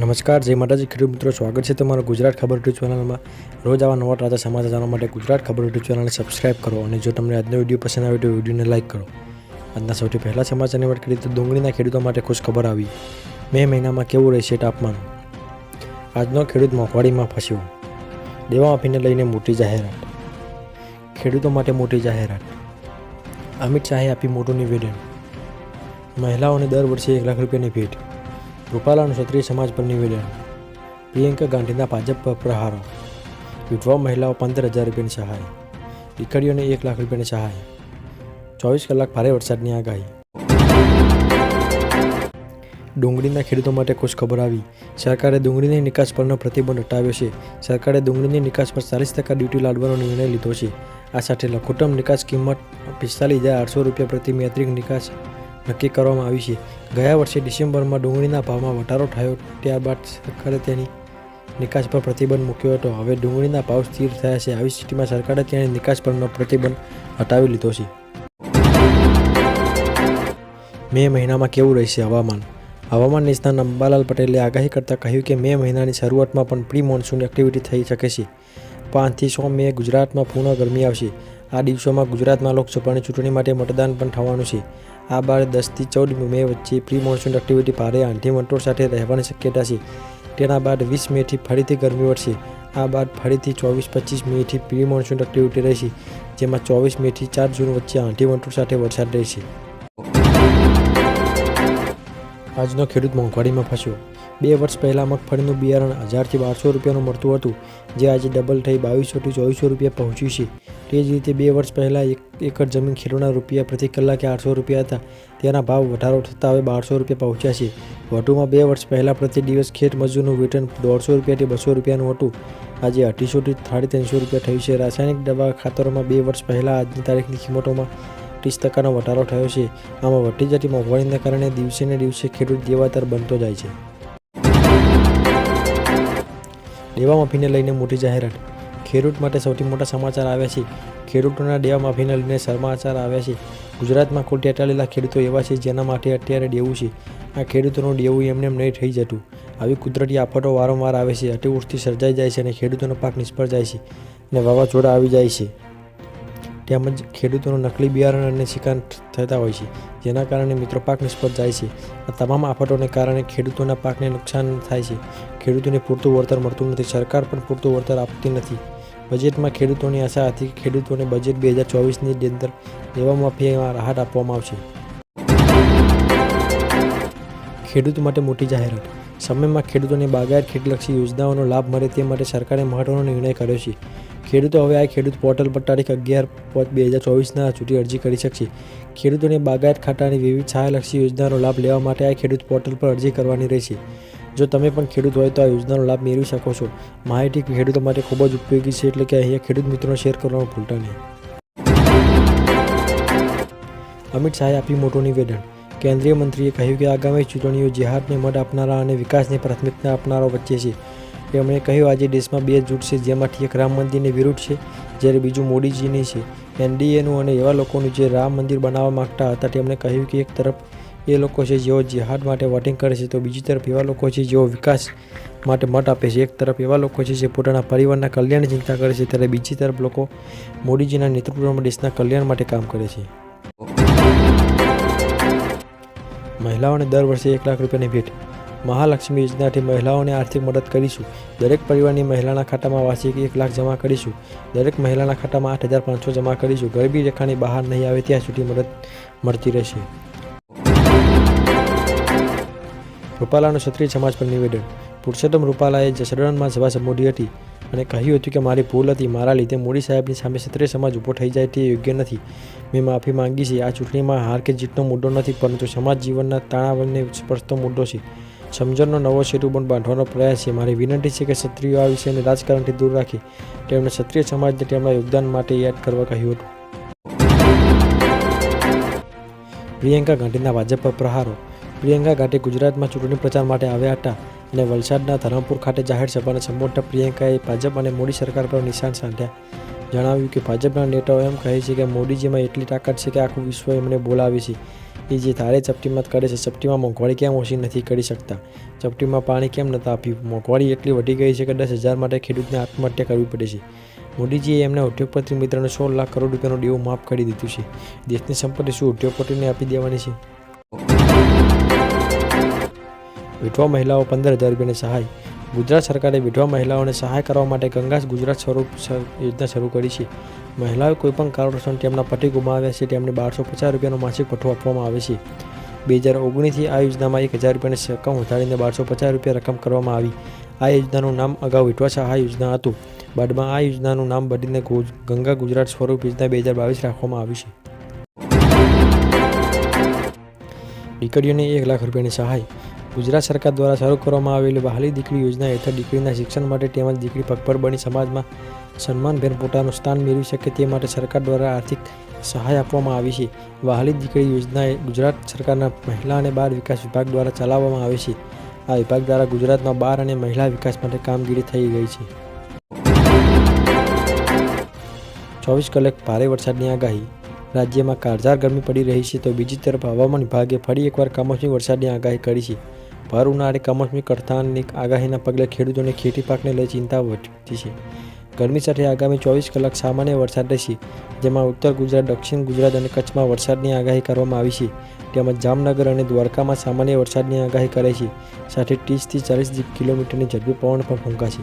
નમસ્કાર, જય માતાજી. ખેડૂત મિત્રો, સ્વાગત છે તમારું ગુજરાત ખબર યુટ્યુબ ચેનલમાં. રોજ આવા નવા તાજા સમાચાર જાણવા માટે ગુજરાત ખબર યુટ્યુબ ચેનલને સબસ્ક્રાઇબ કરો અને જો તમને આજનો વીડિયો પસંદ આવે તો વિડીયોને લાઇક કરો. આજના સૌથી પહેલા સમાચારની વાત કરીએ તો ડુંગળીના ખેડૂતો માટે ખુશ ખબર આવી. મે મહિનામાં કેવું રહેશે તાપમાન? આજનો ખેડૂત મોંઘવાડીમાં ફસ્યો. દેવા માફીને લઈને મોટી જાહેરાત. ખેડૂતો માટે મોટી જાહેરાત. અમિત શાહે આપી મોટું નિવેદન. મહિલાઓને દર વર્ષે એક લાખ રૂપિયાની ભેટ. રૂપાલાનું ક્ષત્રિય સમાજ પર નિવેદન. પ્રિયંકા ગાંધીના ભાજપ પર પ્રહારો. વિધવા મહિલાઓ પંદર હજાર રૂપિયાની સહાય. દીકરીઓને એક લાખ રૂપિયાની સહાય. ચોવીસ કલાક ભારે વરસાદની આગાહી. ડુંગળીના ખેડૂતો માટે ખુશ ખબર આવી. સરકારે ડુંગળીની નિકાસ પરનો પ્રતિબંધ હટાવ્યો છે. સરકારે ડુંગળીની નિકાસ પર ચાલીસ ટકા ડ્યુટી લાદવાનો નિર્ણય લીધો છે. આ સાથે લઘુત્તમ નિકાસ કિંમત પિસ્તાલીસ હજાર આઠસો રૂપિયા પ્રતિ મેત્રિક નિકાસ નક્કી કરવામાં આવી છે. ગયા વર્ષે ડિસેમ્બરમાં ડુંગળીના ભાવમાં વધારો થયો, ત્યારબાદ સરકારે તેની નિકાસ પર પ્રતિબંધ મૂક્યો હતો. હવે ડુંગળીના ભાવ સ્થિર થયા છે. આવી સ્થિતિમાં સરકારે તેની નિકાસ પરનો પ્રતિબંધ હટાવી લીધો છે. મે મહિનામાં કેવું રહેશે હવામાન? હવામાન નિષ્ણાત અંબાલાલ પટેલે આગાહી કરતાં કહ્યું કે, મે મહિનાની શરૂઆતમાં પણ પ્રી મોન્સૂન એક્ટિવિટી થઈ શકે છે. પાંચથી સો મે ગુજરાતમાં પૂર્ણ ગરમી આવશે. આ દિવસોમાં ગુજરાતમાં લોકસભાની ચૂંટણી માટે મતદાન પણ થવાનું છે. આ બાર દસથી ચૌદ મે વચ્ચે પ્રી મોન્સૂન એક્ટિવિટી ભારે આંધી વંટોળ સાથે રહેવાની શક્યતા છે. તેના બાદ વીસ મેથી ફરીથી ગરમી વધશે આ બાદ ફરીથી ચોવીસ પચીસ મેથી પ્રી મોન્સૂન એક્ટિવિટી રહેશે, જેમાં ચોવીસ મેથી ચાર જૂન વચ્ચે આંધી વંટોળ સાથે વરસાદ રહેશે. આજનો ખેડૂત મોંઘવારીમાં ફસ્યો. બે વર્ષ પહેલાં મગફળીનું બિયારણ હજારથી બારસો રૂપિયાનું મળતું હતું, જે આજે ડબલ થઈ બાવીસોથી ચોવીસો રૂપિયા પહોંચ્યું છે. તે જ રીતે બે વર્ષ પહેલાં એક એકર જમીન ખેડૂતના રૂપિયા પ્રતિ કલાકે આઠસો રૂપિયા હતા. તેના ભાવ વધારો થતાં હવે બારસો રૂપિયા પહોંચ્યા છે. વધુમાં બે વર્ષ પહેલાં પ્રતિ દિવસ ખેત મજૂરનું વેતન દોઢસો રૂપિયાથી બસો રૂપિયાનું હતું. આજે અઢીસોથી સાડી ત્રણસો રૂપિયા થયું છે. રાસાયણિક દવા ખાતરોમાં બે વર્ષ પહેલાં આજની તારીખની કિંમતોમાં ત્રીસ ટકાનો વધારો થયો છે. આમાં વધતી જતી મોંઘવારીને કારણે દિવસે ને દિવસે ખેડૂત દેવાતર બનતો જાય છે. દેવા માફીને લઈને મોટી જાહેરાત. ખેડૂત માટે સૌથી મોટા સમાચાર આવ્યા છે. ખેડૂતોના દેવા માફીને લઈને સમાચાર આવ્યા છે. ગુજરાતમાં કુલ તેતાલીસ ખેડૂતો એવા છે જેના માટે અત્યારે દેવું છે. આ ખેડૂતોનું દેવું એમને એમ નહીં થઈ જતું. આવી કુદરતી આફતો વારંવાર આવે છે. અતિવૃષ્ટિ સર્જાઈ જાય છે અને ખેડૂતોનો પાક નિષ્ફળ જાય છે. અને વાવાઝોડા આવી જાય છે. તેમજ ખેડૂતોનું નકલી બિયારણ અને શિકાર થતા હોય છે, જેના કારણે મિત્રો પાક નિષ્ફળ જાય છે. આ તમામ આફતોને કારણે ખેડૂતોના પાકને નુકસાન થાય છે. ખેડૂતોને પૂરતું વળતર મળતું નથી, સરકાર પણ પૂરતું વળતર આપતી નથી. બજેટમાં ખેડૂતોની આશા હતી કે ખેડૂતોને બજેટ બે હજાર ચોવીસની અંદર દેવા માફીમાં રાહત આપવામાં આવશે. ખેડૂતો માટે મોટી જાહેરાત. સમયમાં ખેડૂતોને બાગાયત ખેતીલક્ષી યોજનાઓનો લાભ મળે તે માટે સરકારે મહત્વનો નિર્ણય કર્યો છે. ખેડૂતો હવે આ ખેડૂત પોર્ટલ પર તારીખ અગિયાર પાંચ બે હજાર ચોવીસના સુધી અરજી કરી શકશે. ખેડૂતોને બાગાયત ખાતાની વિવિધ સહાયલક્ષી યોજનાનો લાભ લેવા માટે આ ખેડૂત પોર્ટલ પર અરજી કરવાની રહેશે. જો તમે પણ ખેડૂત હોય તો આ યોજનાનો લાભ મેળવી શકો છો. માહિતી ખેડૂતો માટે ખૂબ જ ઉપયોગી છે એટલે કે અહીંયા ખેડૂત મિત્રોને શેર કરવાનું ભૂલતા નહીં. અમિત શાહે આપી મોટું નિવેદન. કેન્દ્રીય મંત્રીએ કહ્યું કે આગામી ચૂંટણીઓ જેહાદને મત આપનારા અને વિકાસની પ્રાથમિકતા આપનારાઓ વચ્ચે છે. તેમણે કહ્યું, આજે દેશમાં બે જૂથ છે, જેમાંથી એક રામ મંદિરની વિરુદ્ધ છે, જ્યારે બીજું મોદીજીની છે. એનડીએનું અને એવા લોકોનું જે રામ મંદિર બનાવવા માગતા હતા, તેમણે કહ્યું કે એક તરફ એ લોકો છે, જેઓ જિહાદ માટે વોટિંગ કરે છે, તો બીજી તરફ એવા લોકો છે, જેઓ વિકાસ માટે મત આપે છે. એક તરફ એવા લોકો છે, જે પોતાના પરિવારના કલ્યાણની ચિંતા કરે છે, ત્યારે બીજી તરફ લોકો મોદીજીના નેતૃત્વમાં દેશના કલ્યાણ માટે કામ કરે છે. મહિલાઓને દર વર્ષે એક લાખ રૂપિયાની ભેટ મહાલક્ષ્મી યોજનાથી મહિલાઓને આર્થિક મદદ કરીશું. દરેક પરિવારની મહિલાના ખાતામાં વાર્ષિક એક લાખ જમા કરીશું. દરેક મહિલાના ખાતામાં આઠ હજાર પાંચસો જમા કરીશું. ગરીબી રેખાની બહાર નહીં આવે ત્યાં સુધી મદદ મળતી રહેશે. રૂપાલાનું ક્ષત્રિય સમાજ પર નિવેદન. પુરુષોત્તમ રૂપાલાએ જસદણમાં સભા સંબોધી હતી અને કહ્યું હતું કે મારી ભૂલ હતી. મારા લીધે મોદી સાહેબની સામે ક્ષત્રિય સમાજ ઊભો થઈ જાય તે યોગ્ય નથી. મેં માફી માંગી છે. આ ચૂંટણીમાં હાર કે જીતનો મુદ્દો નથી, પરંતુ સમાજ જીવનના તણાવને સ્પર્શતો મુદ્દો છે. સમજણનો નવો પણ બાંધવાનો પ્રયાસ છે. મારી વિનંતી છે કે ક્ષત્રિયો આ વિષયને રાજકારણથી દૂર રાખી તેમણે ક્ષત્રિય સમાજને તેમના યોગદાન માટે યાદ કરવા કહ્યું હતું. પ્રિયંકા ગાંધીના ભાજપ પર પ્રહારો. પ્રિયંકા ગાંધી ગુજરાતમાં ચૂંટણી પ્રચાર માટે આવ્યા હતા અને વલસાડના ધરમપુર ખાતે જાહેર સભાને સંબોધતા પ્રિયંકાએ ભાજપ અને મોદી સરકાર પર નિશાન સાધ્યા. જણાવ્યું કે ભાજપના નેતાઓ એમ કહે છે કે મોદીજીમાં એટલી તાકાત છે કે આખું વિશ્વ એમને બોલાવે છે. એ જે તારે ચપટીમાં કરે છે, ચપટીમાં મોંઘવારી કેમ ઓછી નથી કરી શકતા? ચપટીમાં પાણી કેમ નતા આપ્યું? મોંઘવારી એટલી વધી ગઈ છે કે દસ હજાર માટે ખેડૂતને આત્મહત્યા કરવી પડે છે. મોદીજીએ એમના ઉદ્યોગપતિ મિત્રને સોળ લાખ કરોડ રૂપિયાનું દેવું માફ કરી દીધું છે. દેશની સંપત્તિ શું ઉદ્યોગપતિને આપી દેવાની છે? વિધવા મહિલાઓ પંદર હજાર રૂપિયાની સહાય. ગુજરાત સરકારે વિધવા મહિલાઓને સહાય કરવા માટે ગંગા ગુજરાત સ્વરૂપ યોજના શરૂ કરી છે. મહિલાઓ કોઈપણ કારણોસર તેમના પતિ ગુમાવ્યા છે. તેમને બારસો પચાસ રૂપિયાનો માસિક ભથ્થો આપવામાં આવે છે. બે હજાર ઓગણીસથી આ યોજનામાં એક હજાર રૂપિયાની રકમ વધારીને બારસો પચાસ રૂપિયા રકમ કરવામાં આવી. આ યોજનાનું નામ અગાઉ વિઠવા સહાય યોજના હતું. બાદમાં આ યોજનાનું નામ બદલીને ગંગા ગુજરાત સ્વરૂપ યોજના બે હજાર બાવીસ રાખવામાં આવી છે. દીકરીઓને એક લાખ રૂપિયાની સહાય ગુજરાત સરકાર દ્વારા શરૂ કરવામાં આવેલી વહાલી દીકરી યોજના હેઠળ દીકરીના શિક્ષણ માટે તેમજ દીકરી પગભર બની સમાજમાં સન્માનભેર પોતાનું સ્થાન મેળવી શકે તે માટે સરકાર દ્વારા આર્થિક સહાય આપવામાં આવી છે. વહાલી દીકરી યોજના ગુજરાત સરકારના મહિલા અને બાળ વિકાસ વિભાગ દ્વારા ચલાવવામાં આવે છે. આ વિભાગ દ્વારા ગુજરાતમાં બાળ અને મહિલા વિકાસ માટે કામગીરી થઈ ગઈ છે. ચોવીસ કલાક ભારે વરસાદની આગાહી રાજ્યમાં કાળઝાળ ગરમી પડી રહી છે તો બીજી તરફ હવામાન વિભાગે ફરી એકવાર કમોસમી વરસાદની આગાહી કરી છે. ભર ઉનાળે કમોસમી કડતાણની આગાહીના પગલે ખેડૂતોને ખેતી પાકને લઈ ચિંતા વધતી છે. ગરમી સાથે આગામી ચોવીસ કલાક સામાન્ય વરસાદ રહેશે, જેમાં ઉત્તર ગુજરાત, દક્ષિણ ગુજરાત અને કચ્છમાં વરસાદની આગાહી કરવામાં આવી છે. તેમજ જામનગર અને દ્વારકામાં સામાન્ય વરસાદની આગાહી કરે છે. સાથે ત્રીસથી ચાલીસ કિલોમીટરની ઝડપી પવન પણ ફૂંકાશે.